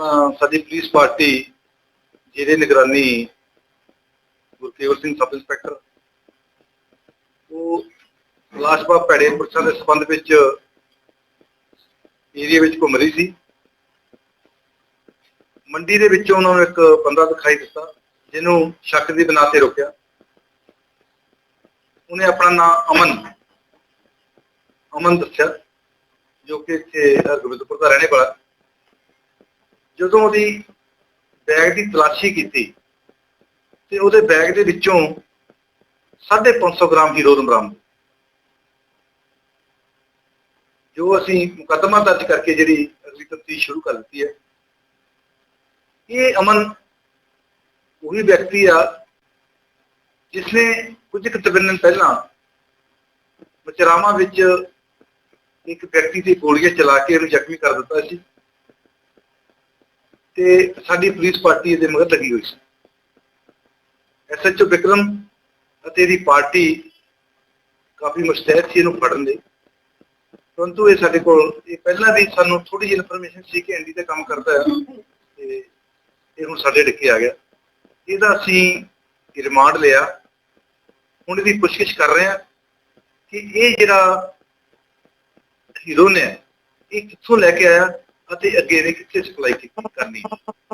ਸਾਡੀ police party ਜਿਹਦੇ ਨਿਗਰਾਨੀ ਗੁਰਕੇਵਲ ਸਿੰਘ ਸਬ ਇੰਸਪੈਕਟਰ ਉਹ ਲਾਸ਼ਬਾ ਭੈੜੇ ਪੁਰਸ਼ਾਂ ਦੇ ਸੰਬੰਧ ਵਿੱਚ ਏਰੀਆ ਵਿੱਚ ਘੁੰਮ ਰਹੀ ਸੀ। ਮੰਡੀ ਦੇ ਵਿੱਚੋਂ ਉਹਨਾਂ ਨੂੰ ਇੱਕ ਬੰਦਾ ਦਿਖਾਈ ਦਿੱਤਾ, ਜਿਹਨੂੰ ਸ਼ੱਕ ਦੀ ਬਣਾ ਤੇ ਰੋਕਿਆ। ਉਹਨੇ ਆਪਣਾ ਨਾਮ ਅਮਨ ਅਮਨ ਦੱਸਿਆ, ਜੋ ਕਿ ਇੱਥੇ ਹਰਗੋਬਿੰਦਪੁਰ ਦਾ ਰਹਿਣੇ ਵਾਲਾ। ਜਦੋਂ ਉਹਦੀ ਬੈਗ ਦੀ ਤਲਾਸ਼ੀ ਕੀਤੀ ਤੇ ਉਹਦੇ ਬੈਗ ਦੇ ਵਿੱਚੋਂ 550 ਗ੍ਰਾਮ ਹੀਰੋਇਨ ਬਰਾਮਦ ਜੋ ਅਸੀਂ ਮੁਕੱਦਮਾ ਦਰਜ ਕਰਕੇ ਜਿਹੜੀ ਅਗਲੀ ਤਫਤੀਸ਼ ਸ਼ੁਰੂ ਕਰ ਦਿੱਤੀ ਹੈ, ਇਹ ਅਮਨ ਉਹੀ ਵਿਅਕਤੀ ਆ ਜਿਸਨੇ ਕੁਝ ਕੁ ਦਿਨ ਪਹਿਲਾਂ ਮਚਰਾਵਾਂ ਵਿੱਚ ਇੱਕ ਵਿਅਕਤੀ ਦੀ ਗੋਲੀਆਂ ਚਲਾ ਕੇ ਉਹਨੂੰ ਜ਼ਖਮੀ ਕਰ ਦਿੱਤਾ ਸੀ। ਤੇ ਸਾਡੀ ਪੁਲਿਸ ਪਾਰਟੀ ਇਹਦੇ ਮਗਰ ਲੱਗੀ ਹੋਈ ਸੀ। ਐਸਐਚਓ ਵਿਕਰਮ ਅਤੇ ਇਹਦੀ ਪਾਰਟੀ ਕਾਫੀ ਮੁਸਤੈਦ ਸੀ ਇਹਨੂੰ ਫੜਨ ਦੇ। ਪਰੰਤੂ ਇਹ ਸਾਡੇ ਕੋਲ, ਇਹ ਪਹਿਲਾਂ ਵੀ ਸਾਨੂੰ ਥੋੜੀ ਜਿਹੀ ਇਨਫੋਰਮੇਸ਼ਨ ਸੀ ਕਿ ਐਨਡੀ ਤੇ ਕੰਮ ਕਰਦਾ ਹੈ ਤੇ ਇਹ ਹੁਣ ਸਾਡੇ ਡਿੱਕੇ ਆ ਗਿਆ। ਇਹਦਾ ਅਸੀਂ ਰਿਮਾਂਡ ਲਿਆ। ਹੁਣ ਇਹਦੀ ਪੁੱਛਗਿੱਛ ਕਰ ਰਹੇ ਹਾਂ ਕਿ ਇਹ ਜਿਹੜਾ ਹੀਰੋ ਨੇ ਇਹ ਕਿੱਥੋਂ ਲੈ ਕੇ ਆਇਆ ਅਤੇ ਅੱਗੇ ਇਹਨੇ ਕਿੱਥੇ ਸਪਲਾਈ ਕਰਨੀ।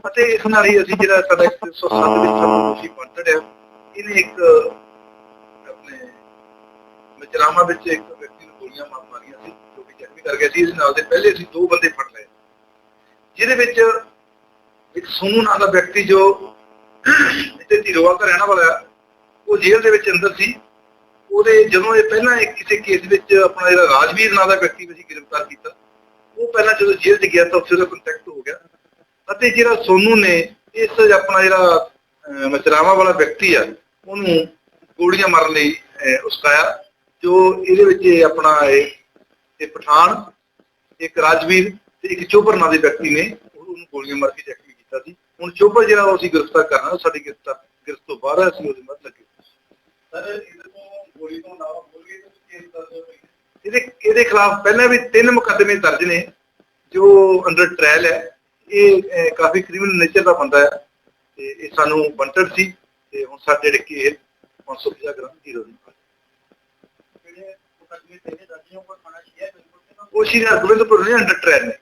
ਅਤੇ ਇਸ ਨਾਲ ਹੀ ਅਸੀਂ ਜਿਹੜਾ ਸਾਡਾ 107 ਵਿੱਚ ਸਾਨੂੰ ਤੁਸੀਂ ਹੈ ਇਹਨੇ ਇੱਕ ਆਪਣੇ ਮਚਰਾਮਾ ਵਿੱਚ ਇੱਕ ਵਿਅਕਤੀ ਨੂੰ ਗੋਲੀਆਂ ਮਾਰ ਮਾਰੀਆਂ ਸੀ, ਜੋ ਕਿ ਜ਼ਖਮੀ ਕਰ ਗਿਆ ਸੀ। ਇਸ ਨਾਲ ਦੇ ਪਹਿਲੇ ਅਸੀਂ ਦੋ ਬੰਦੇ ਫੜ ਲਏ। ਜਿਹਦੇ ਵਿੱਚ ਇੱਕ ਸੋਨੂ ਨਾਂ ਦਾ ਵਿਅਕਤੀ ਜੋ ਇੱਥੇ ਧੀਰੋਵਾਲ ਦਾ ਰਹਿਣ ਵਾਲਾ ਉਹ ਜੇਲ੍ਹ ਦੇ ਵਿੱਚ ਅੰਦਰ ਸੀ। ਉਹਦੇ ਜਦੋਂ ਇਹ ਪਹਿਲਾਂ ਇੱਕ ਕਿਸੇ ਕੇਸ ਵਿੱਚ ਆਪਣਾ ਜਿਹੜਾ ਰਾਜਵੀਰ ਨਾਂ ਦਾ ਵਿਅਕਤੀ ਅਸੀਂ ਗ੍ਰਿਫਤਾਰ ਕੀਤਾ। ਉਹ ਪਹਿਲਾਂ ਜਦੋਂ ਜੇਲ੍ਹ 'ਚ ਗਿਆ ਤਾਂ ਉੱਥੇ ਉਹਦਾ ਕੰਟੈਕਟ ਹੋ ਗਿਆ। ਅਤੇ ਜਿਹੜਾ ਸੋਨੂ ਨੇ, ਇਸ ਆਪਣਾ ਜਿਹੜਾ ਮਚਰਾਵਾ ਵਾਲਾ ਵਿਅਕਤੀ ਆ, ਉਹਨੂੰ ਗੋਲੀਆਂ ਮਾਰਨ ਲਈ ਉਸਕਾਇਆ, ਜੋ ਇਹਦੇ ਵਿੱਚ ਆਪਣਾ ਇਹ ਇਹ ਪਠਾਨ, ਇੱਕ ਰਾਜਵੀਰ ਤੇ ਇੱਕ ਚੋਬਰ ਨਾਂ ਦੇ ਵਿਅਕਤੀ ਨੇ ਉਹਨੂੰ ਗੋਲੀਆਂ ਮਾਰ ਕੇ ਜ਼ਖਮੀ ਕੀਤਾ ਸੀ। ਹੁਣ ਚੋਬਰ ਜਿਹੜਾ ਉਹ ਅਸੀਂ ਗ੍ਰਿਫਤਾਰ ਕਰਨਾ ਉਹ ਸਾਡੀ ਗ੍ਰਿਫਤਾਰ, ਗ੍ਰਿਫਤ ਤੋਂ ਬਾਹਰ ਅਸੀਂ ਉਹਦੇ ਮੱਤ ਲੱਗੇ। ਸਰ, ਇਹਦੇ ਤੋਂ ਗੋਲੀ ਤੋਂ ਇਲਾਵਾ ਇਹਦੇ ਇਹਦੇ ਖਿਲਾਫ ਪਹਿਲਾਂ ਵੀ ਤਿੰਨ ਮੁਕੱਦਮੇ ਦਰਜ ਨੇ ਜੋ ਅੰਡਰ ਟ੍ਰਾਇਲ ਹੈ ਇਹ ਕਾਫੀ ਕ੍ਰਿਮੀਨਲ ਨੇਚਰ ਦਾ ਬੰਦਾ ਹੈ ਤੇ ਇਹ ਸਾਨੂੰ ਬੰਟਡ ਸੀ ਤੇ ਹੁਣ ਸਾਡੇ ਜਿਹੜੇ ਕੇ 550 ਗ੍ਰਾਮ ਦੀ ਉਹ ਸ਼੍ਰੀ ਹਰਗੋਬਿੰਦਪੁਰ ਨੇ ਅੰਡਰ ਟ੍ਰਾਇਲ ਨੇ।